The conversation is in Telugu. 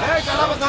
జై గణపతి